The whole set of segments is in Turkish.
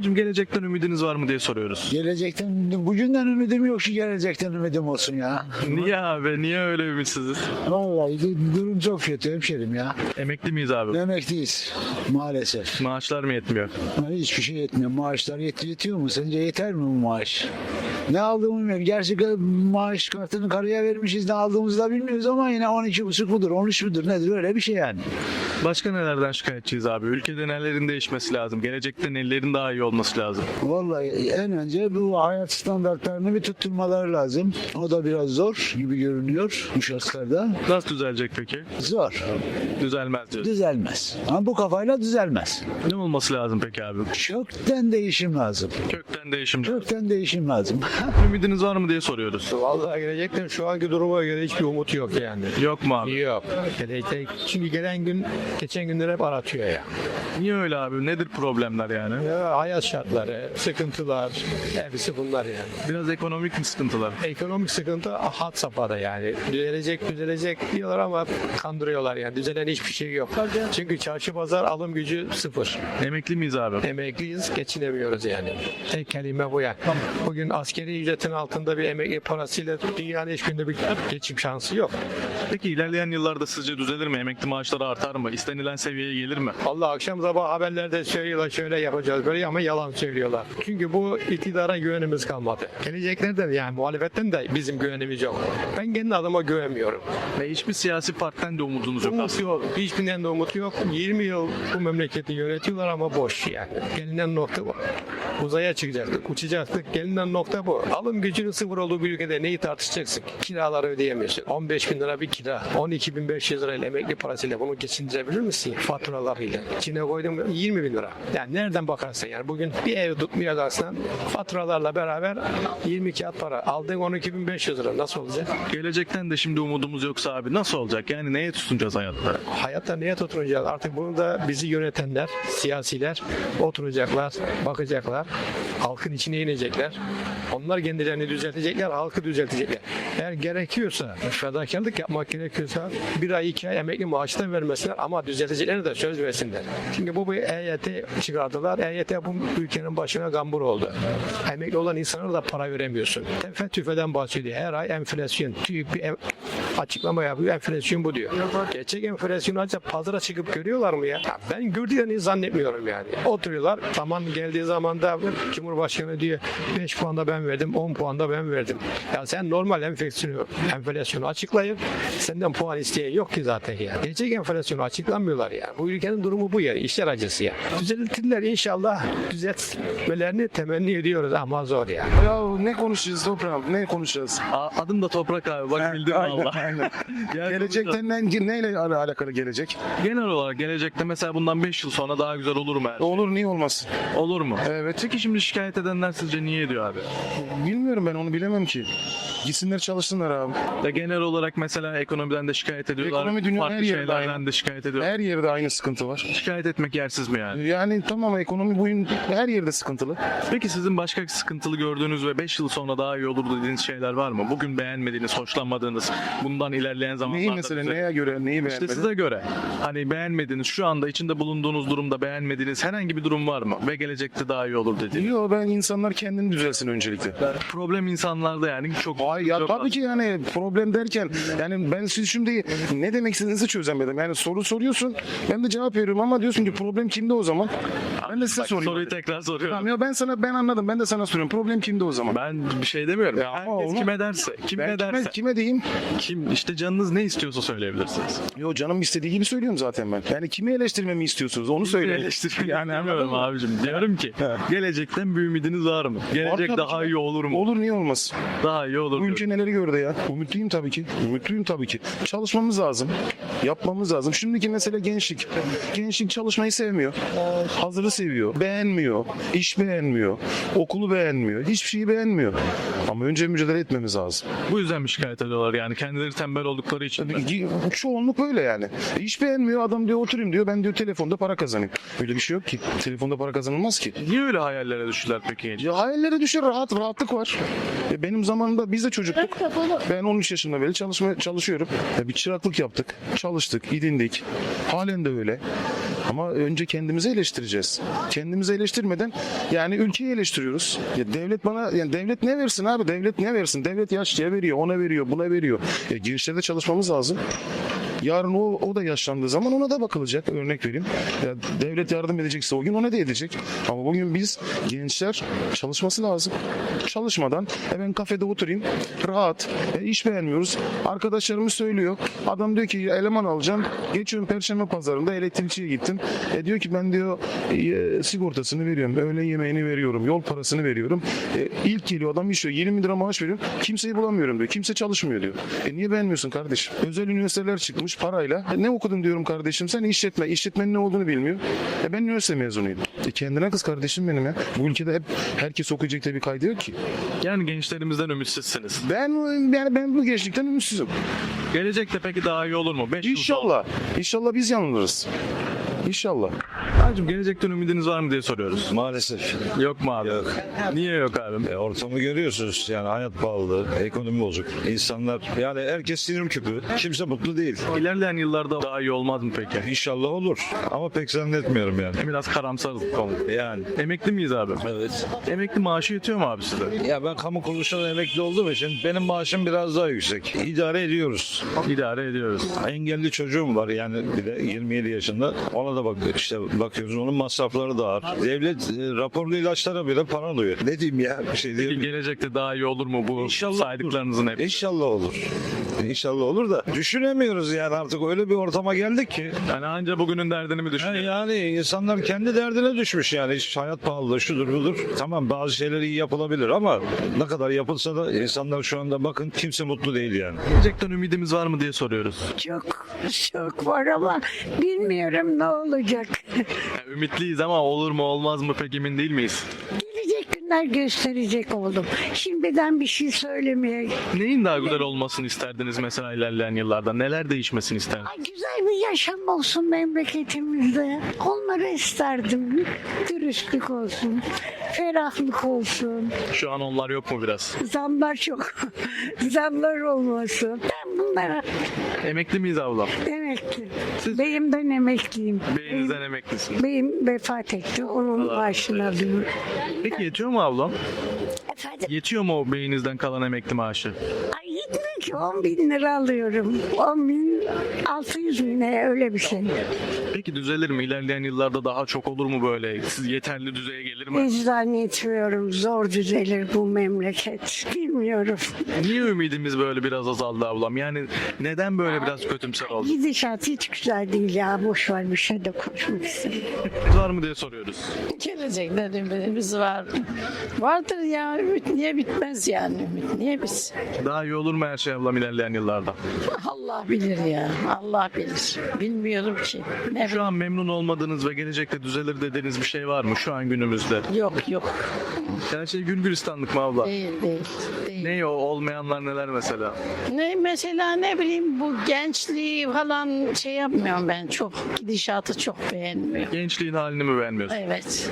Hocam gelecekten ümidiniz var mı diye soruyoruz. Gelecekten, bugünden ümidim yok ki gelecekten ümidim olsun ya. Niye abi? Niye öyle ümitsiziz? Vallahi du- durum çok kötü hemşerim ya. Emekli miyiz abi? Emekliyiz maalesef. Maaşlar mı yetmiyor? Yani hiçbir şey yetmiyor. Maaşlar yet yetiyor mu? Sence yeter mi bu maaş? Ne aldığımı bilmiyorum. Gerçi maaş kartını karıya vermişiz. Ne aldığımızı da bilmiyoruz ama yine 12,5 mudur, 13 mudur nedir öyle bir şey yani. Başka nelerden şikayetçiyiz abi? Ülkede nelerin değişmesi lazım? Gelecekte nelerin daha iyi olması lazım? Vallahi en önce bu hayat standartlarını bir tutturmaları lazım. O da biraz zor gibi görünüyor bu şartlarda. Nasıl düzelecek peki? Zor. Düzelmez diyoruz. Düzelmez. Ama bu kafayla düzelmez. Ne olması lazım peki abi? Kökten değişim lazım. Kökten değişim. Kökten değişim lazım. Ümidiniz var mı diye soruyoruz. Vallahi gelecekten şu anki duruma göre hiçbir umut yok yani. Yok mu abi? Yok. Gelecek. Çünkü gelen gün geçen günler hep aratıyor ya. Niye öyle abi? Nedir problemler yani? ya hayat şartları, sıkıntılar, hepsi bunlar yani. Biraz ekonomik mi sıkıntılar? Ekonomik sıkıntı hat safhada yani. Düzelecek düzelecek diyorlar ama kandırıyorlar yani. Düzelen hiçbir şey yok. Çünkü çarşı pazar alım gücü sıfır. Emekli miyiz abi? Emekliyiz, geçinemiyoruz yani. Tek kelime bu yani. Bugün askeri ücretin altında bir emekli parasıyla dünyanın hiçbirinde bir geçim şansı yok. Peki ilerleyen yıllarda sizce düzelir mi? Emekli maaşları artar mı? İstenilen seviyeye gelir mi? Allah akşam sabah haberlerde söylüyorlar şöyle yapacağız böyle ama yalan söylüyorlar. Çünkü bu iktidara güvenimiz kalmadı. Geleceklerden yani muhalefetten de bizim güvenimiz yok. Ben kendi adıma güvenmiyorum. Ve hiçbir siyasi partiden de umudunuz yok Umut aslında. yok. Hiçbirinden de umut yok. 20 yıl bu memleketi yönetiyorlar ama boş yani. Gelinen nokta bu. Uzaya çıkacaktık, uçacaktık. Gelinen nokta bu. Alım gücünün sıfır olduğu bir ülkede neyi tartışacaksın? Kiraları ödeyemiyorsun. 15 bin lira bir kira. 12 bin 500 lirayla emekli parasıyla bunu geçindirebilir misin? Faturalarıyla. İçine koydum 20 bin lira. Yani nereden bakarsan yani bugün bir ev tutmaya kalksan faturalarla beraber 20 kağıt para. Aldığın 12 bin 500 lira nasıl olacak? Gelecekten de şimdi umudumuz yoksa abi nasıl olacak? Yani neye tutunacağız hayatta? hayatta neye tutunacağız? Artık bunu da bizi yönetenler, siyasiler oturacaklar, bakacaklar. Halkın içine inecekler. Onlar kendilerini düzeltecekler, halkı düzeltecekler. Eğer gerekiyorsa, fedakarlık yapmak gerekiyorsa bir ay iki ay emekli maaştan vermesinler ama düzelteceklerine de söz versinler. Çünkü bu bir EYT çıkardılar. EYT bu ülkenin başına gambur oldu. Emekli olan insanlara da para veremiyorsun. Tefe tüfeden bahsediyor. Her ay enflasyon. TÜİK bir açıklama yapıyor. Enflasyon bu diyor. Gerçek enflasyonu ancak pazara çıkıp görüyorlar mı ya? Ben gördüklerini zannetmiyorum yani. Oturuyorlar. Zaman geldiği zaman da Cumhurbaşkanı diyor 5 puan da ben verdim, 10 puan da ben verdim. Ya sen normal enflasyonu, enflasyonu açıklayın. Senden puan isteyen yok ki zaten ya. Gerçek enflasyonu açıklamıyorlar ya. Bu ülkenin durumu bu ya. İşler acısı ya. Düzeltirler inşallah. Düzeltmelerini temenni ediyoruz ama zor ya. Ya ne konuşacağız toprağım? Ne konuşacağız? A- adım da Toprak abi bak bildim valla. aynen. Gel Gelecekten ne, neyle al- alakalı gelecek? Genel olarak gelecekte mesela bundan 5 yıl sonra daha güzel olur mu? her şey? Olur niye olmaz? Olur mu? Evet. Peki şimdi şikayet edenler sizce niye ediyor abi? Bilmiyorum ben onu bilemem ki. Gitsinler çalışsınlar abi. Ya genel olarak mesela ekonomiden de şikayet ediyorlar. Ekonomi dünya farklı her yerde şeylerden aynı. de şikayet ediyorlar. Her yerde aynı sıkıntı var. Şikayet etmek yersiz mi yani? Yani tamam ekonomi bugün her yerde sıkıntılı. Peki sizin başka sıkıntılı gördüğünüz ve 5 yıl sonra daha iyi olur dediğiniz şeyler var mı? Bugün beğenmediğiniz, hoşlanmadığınız, bundan ilerleyen zamanlarda... Neyi mesela bize- neye göre neyi İşte beğenmedin? size göre hani beğenmediğiniz, şu anda içinde bulunduğunuz durumda beğenmediğiniz herhangi bir durum var mı? Ve gelecekte daha iyi olur dediğiniz. Yok ben insanlar kendini düzelsin öncelikle. Problem insanlarda yani çok... Ay ya çok tabii ki yani problem derken yani ben siz şimdi ne demek istediğinizi çözemedim. Yani soru soruyorsun ben de cevap veriyorum ama diyorsun ki problem kimde o zaman? Ben de size Bak, sorayım. Soruyu tekrar soruyorum. Tamam ya ben sana ben anladım. Ben de sana soruyorum. Problem kimde o zaman? Ben bir şey demiyorum. Ya ama Herkes olmaz. kime derse, kim ben ne kime, derse, kime diyeyim? kim işte canınız ne istiyorsa söyleyebilirsiniz. Yo canım istediği gibi söylüyorum zaten ben. Yani kimi eleştirmemi istiyorsunuz onu Söyle söyleyin. eleştirmeyi Yani anladın mı? abicim. Diyorum ki He. gelecekten bir ümidiniz var mı? Gelecek tabii daha ki. iyi olur mu? Olur niye olmaz? Daha iyi olur. Bu diyorum. ülke neleri gördü ya? Umutluyum tabii ki. Umutluyum tabii ki. Çalışmamız lazım. Yapmamız lazım. Şimdiki mesele gençlik. Gençlik çalışmayı sevmiyor. Hazırı seviyor. Beğenmiyor. İş beğenmiyor. Okulu beğenmiyor. Hiçbir şeyi beğenmiyor. Ama önce mücadele etmemiz lazım. Bu yüzden mi şikayet ediyorlar yani kendileri tembel oldukları için mi? Çoğunluk öyle yani. İş beğenmiyor adam diyor oturayım diyor ben diyor telefonda para kazanayım. Öyle bir şey yok ki. Telefonda para kazanılmaz ki. Niye öyle hayallere düştüler peki? Ya hayallere düşer rahat rahatlık var. E, benim zamanımda biz de çocuktuk. Ben 13 yaşında beri çalışma çalışıyorum. Ya bir çıraklık yaptık. Çalıştık, idindik. Halen de öyle. Ama önce kendimizi eleştireceğiz. Kendimizi eleştirmeden yani ülkeyi eleştiriyoruz. Ya devlet bana yani devlet ne versin abi? Devlet ne versin? Devlet yaşlıya veriyor, ona veriyor, buna veriyor. E, gençlerde çalışmamız lazım. Yarın o, o da yaşlandığı zaman ona da bakılacak. Örnek vereyim. Ya devlet yardım edecekse o gün ona da edecek. Ama bugün biz gençler çalışması lazım. Çalışmadan e ben kafede oturayım rahat. E, iş beğenmiyoruz. Arkadaşlarımız söylüyor. Adam diyor ki eleman alacağım. Geçiyorum Perşembe pazarında elektrikçiye gittim. E, diyor ki ben diyor e, sigortasını veriyorum. Öğle yemeğini veriyorum. Yol parasını veriyorum. E, ilk geliyor adam işiyor. 20 lira maaş veriyorum. Kimseyi bulamıyorum diyor. Kimse çalışmıyor diyor. E niye beğenmiyorsun kardeşim? Özel üniversiteler çıkmış parayla. E, ne okudun diyorum kardeşim sen işletme. İşletmenin ne olduğunu bilmiyor. E ben üniversite mezunuydum. E kendine kız kardeşim benim ya. Bu ülkede hep herkes okuyacak diye bir kaydı yok ki. Yani gençlerimizden ümitsizsiniz. Ben yani ben bu gençlikten ümitsizim. Gelecekte peki daha iyi olur mu? 5 İnşallah. İnşallah biz yanılırız. İnşallah. Abicim gelecekten ümidiniz var mı diye soruyoruz. Maalesef. Yok mu abi? Yok. Niye yok abi? E, ortamı görüyorsunuz yani hayat pahalı, ekonomi bozuk. İnsanlar yani herkes sinir küpü. Kimse mutlu değil. İlerleyen yıllarda daha iyi olmaz mı peki? İnşallah olur ama pek zannetmiyorum yani. Biraz karamsarız bu konuda. Yani Emekli miyiz abi? evet. Emekli maaşı yetiyor mu abi size? Ya ben kamu kuruluşunda emekli olduğum için benim maaşım biraz daha yüksek. İdare ediyoruz. İdare ediyoruz. Engelli çocuğum var yani bir de 27 yaşında. Ona da bak işte bakıyoruz onun masrafları da ağır. Devlet e, raporlu ilaçlara bile para alıyor. Ne diyeyim ya bir şey Peki diyeyim. gelecekte daha iyi olur mu bu İnşallah saydıklarınızın hepsi? İnşallah olur. İnşallah olur da düşünemiyoruz yani artık öyle bir ortama geldik ki. Yani anca bugünün derdini mi düşünüyor? Yani insanlar kendi derdine düşmüş yani İşte hayat pahalı şudur budur. Tamam bazı şeyler iyi yapılabilir ama ne kadar yapılsa da insanlar şu anda bakın kimse mutlu değil yani. Gelecekten ümidimiz var mı diye soruyoruz. Çok çok var ama bilmiyorum ne olacak. Yani ümitliyiz ama olur mu olmaz mı pek emin değil miyiz? Gelecek günler gösterecek oğlum. Şimdiden bir şey söylemeye. Neyin daha güzel olmasını isterdiniz mesela ilerleyen yıllarda? Neler değişmesini isterdiniz? Ay, güzel bir yaşam olsun memleketimizde. Onları isterdim. Dürüstlük olsun. Ferahlık olsun. Şu an onlar yok mu biraz? Zamlar çok. Zamlar olmasın. Ben bunlara Emekli miyiz ablam? emekli. Siz- Beyimden emekliyim. Beyinizden emeklisiniz. Beyim vefat etti. Onun Allah maaşını alıyorum. Peki yetiyor mu ablam? Efendim? Yetiyor mu o beyinizden kalan emekli maaşı? Ay yetmiyor ki 10 bin lira alıyorum. 10 bin 600 bin ne öyle bir şey. Peki düzelir mi? İlerleyen yıllarda daha çok olur mu böyle? Siz yeterli düzeye gelir Hiç zannetmiyorum zor düzelir bu memleket. Bilmiyorum. Niye ümidimiz böyle biraz azaldı ablam? Yani neden böyle biraz kötümser oldu? Gidişat hiç güzel değil ya. Boş ver bir şey de konuşmak istemiyorum. Var mı diye soruyoruz. Gelecekler ümidimiz var. Vardır ya ümit niye bitmez yani ümit niye biz? Daha iyi olur mu her şey ablam ilerleyen yıllarda? Allah bilir ya Allah bilir. Bilmiyorum ki. Ne Şu an memnun olmadığınız ve gelecekte düzelir dediğiniz bir şey var mı şu an günümüzde? Yok yok Her şey gül gülistanlık mı abla? değil değil. değil. Ne o olmayanlar neler mesela? Ne mesela ne bileyim bu gençliği falan şey yapmıyorum ben çok gidişatı çok beğenmiyorum. Gençliğin halini mi beğenmiyorsun? Evet.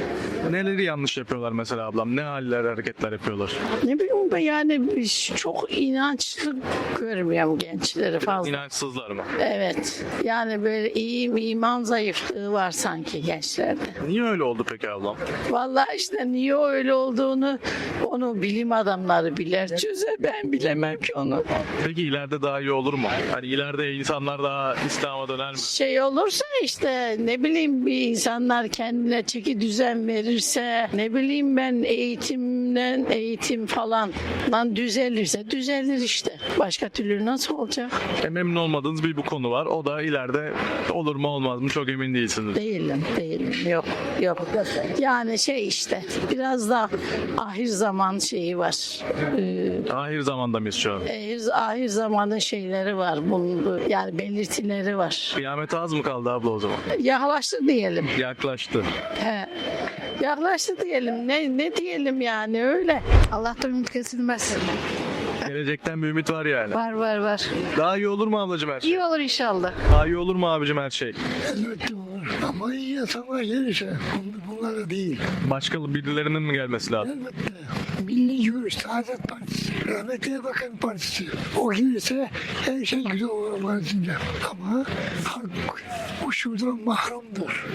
Neleri yanlış yapıyorlar mesela ablam? Ne haller hareketler yapıyorlar? Ne bileyim ben yani biz çok inançlı görmüyorum gençleri fazla. İnançsızlar mı? Evet. Yani böyle iyi iman zayıflığı var sanki gençlerde. Niye öyle oldu peki ablam? Vallahi işte niye öyle olduğunu onu bilim adamları bilir. Çözer ben bilemem ki onu. Peki ileride daha iyi olur mu? Hani ileride insanlar daha İslam'a döner mi? Şey olursa işte ne bileyim bir insanlar kendine çeki düzen verirse ne bileyim ben eğitimden eğitim falan lan düzelirse düzelir işte. Başka türlü nasıl olacak? E, memnun olmadığınız bir bu konu var. O da ileride olur mu olmaz mı çok emin değilsiniz. Değilim, değilim. Yok, yok. Yani şey işte biraz da ahir zaman şeyi var. Ee, Ahir zamanda mıyız şu an? ahir, ahir zamanın şeyleri var. Bunun yani belirtileri var. Kıyamet az mı kaldı abla o zaman? Yaklaştı diyelim. Yaklaştı. He. Yaklaştı diyelim. Ne ne diyelim yani öyle. Allah'tan ümit kesilmez. Gelecekten bir ümit var yani. Var var var. Daha iyi olur mu ablacığım her şey? İyi olur inşallah. Daha iyi olur mu abicim her şey? Elbette olur. Ama iyi yasama gelirse bunlar, da değil. Başka birilerinin mi gelmesi lazım? Elbette. Milli Görüş Saadet Partisi, Rahmetli Bakan Partisi. O gelirse her şey güzel olur manasında. Ama halk bu şuradan mahrumdur.